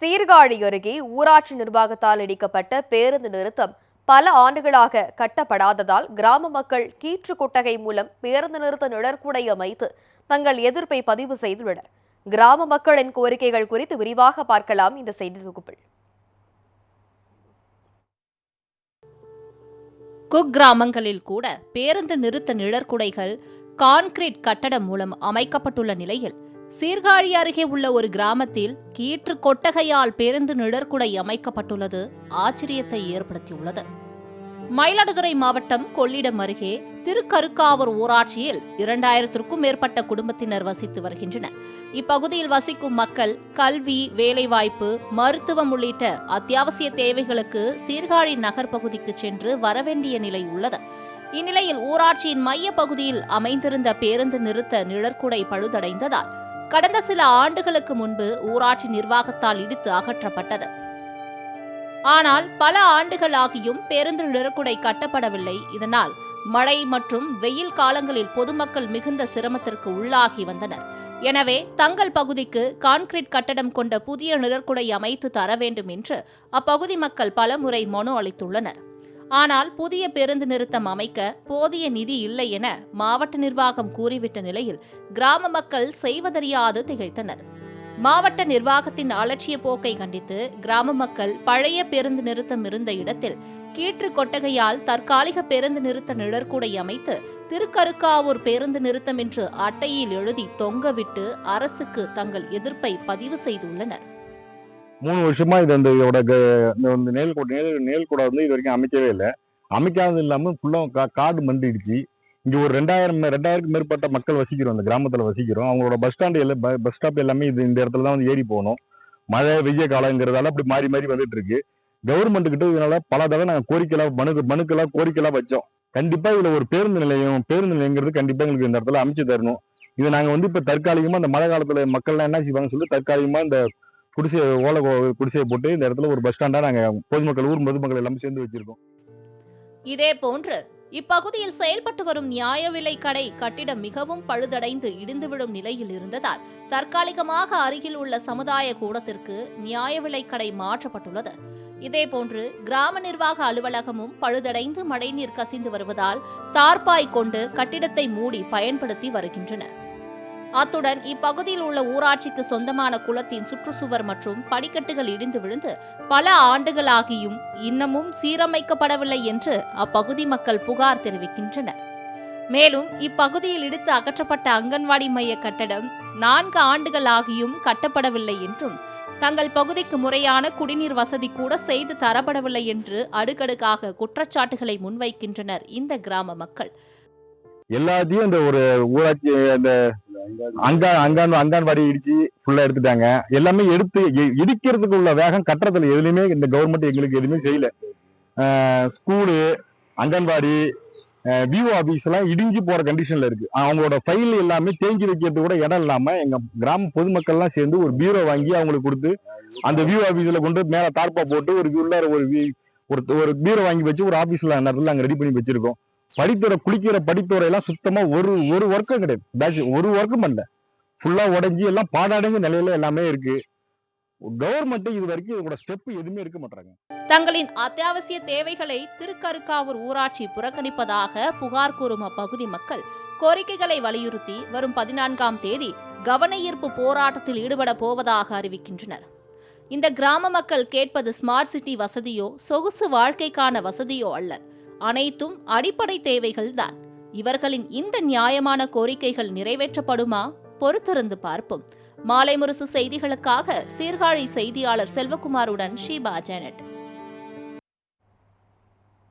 சீர்காழி அருகே ஊராட்சி நிர்வாகத்தால் இடிக்கப்பட்ட பேருந்து நிறுத்தம் பல ஆண்டுகளாக கட்டப்படாததால் கிராம மக்கள் கீற்று கொட்டகை மூலம் பேருந்து நிறுத்த நிழற்குடை அமைத்து தங்கள் எதிர்ப்பை பதிவு செய்துள்ளனர். கிராம மக்களின் கோரிக்கைகள் குறித்து விரிவாக பார்க்கலாம் இந்த செய்தி தொகுப்பில். குக்கிராமங்களில் கூட பேருந்து நிறுத்த நிழற்குடைகள் கான்கிரீட் கட்டடம் மூலம் அமைக்கப்பட்டுள்ள நிலையில் சீர்காழி அருகே உள்ள ஒரு கிராமத்தில் கீற்று கொட்டகையால் பேருந்து நிழற்குடை அமைக்கப்பட்டுள்ளது. ஆச்சரியத்தை ஏற்படுத்தியுள்ளது. மயிலாடுதுறை மாவட்டம் கொள்ளிடம் அருகே திருக்கருக்காவூர் ஊராட்சியில் இரண்டாயிரத்திற்கும் மேற்பட்ட குடும்பத்தினர் வசித்து வருகின்றனர். இப்பகுதியில் வசிக்கும் மக்கள் கல்வி வேலைவாய்ப்பு மருத்துவம் உள்ளிட்ட அத்தியாவசிய தேவைகளுக்கு சீர்காழி நகர் பகுதிக்கு சென்று வரவேண்டிய நிலை உள்ளது. இந்நிலையில் ஊராட்சியின் மைய பகுதியில் அமைந்திருந்த பேருந்து நிறுத்த நிழற்குடை பழுதடைந்ததால் கடந்த சில ஆண்டுகளுக்கு முன்பு ஊராட்சி நிர்வாகத்தால் இடித்து அகற்றப்பட்டது. ஆனால் பல ஆண்டுகளாகியும் பேருந்து நிறக்குடை கட்டப்படவில்லை. இதனால் மழை மற்றும் வெயில் காலங்களில் பொதுமக்கள் மிகுந்த சிரமத்திற்கு உள்ளாகி வந்தனர். எனவே தங்கள் பகுதிக்கு கான்கிரீட் கட்டடம் கொண்ட புதிய நிழற்குடை அமைத்து தர வேண்டும் என்று அப்பகுதி மக்கள் பலமுறை மனு அளித்துள்ளனர். ஆனால் புதிய பேருந்து நிறுத்தம் அமைக்க போதிய நிதி இல்லை என மாவட்ட நிர்வாகம் கூறிவிட்ட நிலையில் கிராம மக்கள் செய்வதறியாது திகைத்தனர். மாவட்ட நிர்வாகத்தின் அலட்சிய போக்கை கண்டித்து கிராம மக்கள் பழைய பேருந்து நிறுத்தம் இருந்த இடத்தில் கீற்று கொட்டகையால் தற்காலிக பேருந்து நிறுத்த நிழற்குடை அமைத்து திருக்கருக்காவூர் பேருந்து நிறுத்தம் என்று அட்டையில் எழுதி தொங்கவிட்டு அரசுக்கு தங்கள் எதிர்ப்பை பதிவு செய்துள்ளனர். மூணு வருஷமா இது அந்த இதோட க- இந்த வந்து நேல் கூட நேல் நேல் கூட வந்து இது வரைக்கும் அமைக்கவே இல்லை. அமைக்காதது இல்லாம ஃபுல்லா காடு மண்டிடுச்சு. இங்க ஒரு ரெண்டாயிரம் ரெண்டாயிரத்துக்கு மேற்பட்ட மக்கள் வசிக்கிறோம். அந்த கிராமத்துல வசிக்கிறோம். அவங்களோட பஸ் ஸ்டாண்டு எல்லாம் பஸ் ஸ்டாப் எல்லாமே இது இந்த இடத்துல தான் வந்து ஏறி போகணும். மழை வெய்ய காலங்கிறதால அப்படி மாறி மாறி வந்துட்டு இருக்கு. கவர்மெண்ட் கிட்ட இதனால பல தடவை நாங்கள் கோரிக்கைலாம் மனு மனுக்கெல்லாம் கோரிக்கைலாம் வச்சோம். கண்டிப்பா இதுல ஒரு பேருந்து நிலையம் பேருந்து நிலையங்கிறது கண்டிப்பா எங்களுக்கு இந்த இடத்துல அமைச்சு தரணும். இது நாங்க வந்து இப்ப தற்காலிகமா இந்த மழை காலத்துல மக்கள்லாம் என்ன செய்வாங்க சொல்லி தற்காலிகமா இந்த குடிசை ஓலை குடிசையை போட்டு இந்த இடத்துல ஒரு பஸ் ஸ்டாண்டா நாங்க பொதுமக்கள் ஊர் பொதுமக்கள் எல்லாமே சேர்ந்து வச்சிருக்கோம். இதேபோன்று இப்பகுதியில் செயல்பட்டு வரும் நியாய விலை கடை கட்டிடம் மிகவும் பழுதடைந்து இடிந்துவிடும் நிலையில் இருந்ததால் தற்காலிகமாக அருகில் உள்ள சமுதாய கூடத்திற்கு நியாய விலை கடை மாற்றப்பட்டுள்ளது. இதேபோன்று கிராம நிர்வாக அலுவலகமும் பழுதடைந்து மழைநீர் கசிந்து வருவதால் தார்பாய் கொண்டு கட்டிடத்தை மூடி பயன்படுத்தி வருகின்றனர் அத்துடன் இப்பகுதியில் உள்ள ஊராட்சிக்கு சொந்தமான குளத்தின் சுற்றுச்சுவர் மற்றும் படிக்கட்டுகள் இடிந்து விழுந்து பல ஆண்டுகளாகியும் இன்னமும் சீரமைக்கப்படவில்லை என்று அப்பகுதி மக்கள் புகார் தெரிவிக்கின்றனர். மேலும் இப்பகுதியில் இடித்து அகற்றப்பட்ட அங்கன்வாடி மைய கட்டடம் நான்கு ஆண்டுகள் ஆகியும் கட்டப்படவில்லை என்றும் தங்கள் பகுதிக்கு முறையான குடிநீர் வசதி கூட செய்து தரப்படவில்லை என்று அடுக்கடுக்காக குற்றச்சாட்டுகளை முன்வைக்கின்றனர் இந்த கிராம மக்கள். எல்லாத்தையும் இந்த ஒரு ஊராட்சி அந்த அங்கான் அங்கான் அங்கான்வாடி இடிச்சு ஃபுல்லா எடுத்துட்டாங்க. எல்லாமே எடுத்து இடிக்கிறதுக்கு உள்ள வேகம் கட்டுறதுல எதுலையுமே இந்த கவர்மெண்ட் எங்களுக்கு எதுவுமே செய்யல. ஸ்கூலு அங்கன்வாடி விஓ ஆபீஸ் எல்லாம் இடிஞ்சு போற கண்டிஷன்ல இருக்கு. அவங்களோட ஃபைல் எல்லாமே தேங்கி வைக்கிறது கூட இடம் இல்லாம எங்க கிராம பொதுமக்கள் எல்லாம் சேர்ந்து ஒரு பீரோ வாங்கி அவங்களுக்கு கொடுத்து அந்த விஓ ஆபீஸ்ல கொண்டு மேல தார்ப்பா போட்டு ஒரு உள்ளார ஒரு வி- ஒரு பீரோ வாங்கி வச்சு ஒரு ஆபீஸ்ல அந்த இடத்துல அங்க ரெடி பண்ணி வச்சிருக்கோம். படித்துறை குளிக்கிற படித்துறை எல்லாம் சுத்தமா ஒரு ஒரு ஒர்க்கும் கிடையாது. பேட்ச் ஒரு ஒர்க்கும் பண்ணல ஃபுல்லா உடஞ்சி எல்லாம் பாடாடைஞ்ச நிலையில எல்லாமே இருக்கு. கவர்மெண்ட் இது வரைக்கும் இதோட ஸ்டெப் எதுவுமே எடுக்க மாட்டாங்க தங்களின் அத்தியாவசிய தேவைகளை திருக்கருக்காவூர் ஊராட்சி புறக்கணிப்பதாக புகார் கூறும் அப்பகுதி மக்கள் கோரிக்கைகளை வலியுறுத்தி வரும் பதினான்காம் தேதி கவன ஈர்ப்பு போராட்டத்தில் ஈடுபட போவதாக அறிவிக்கின்றனர். இந்த கிராம மக்கள் கேட்பது ஸ்மார்ட் சிட்டி வசதியோ சொகுசு வாழ்க்கைக்கான வசதியோ அல்ல. அனைத்தும் அடிப்படை தேவைகள்தான். இவர்களின் இந்த நியாயமான கோரிக்கைகள் நிறைவேற்றப்படுமா? பொறுத்திருந்து பார்ப்போம். மாலை முரசு செய்திகளுக்காக சீர்காழி செய்தியாளர் செல்வகுமாருடன் ஷீபா ஜெனட்.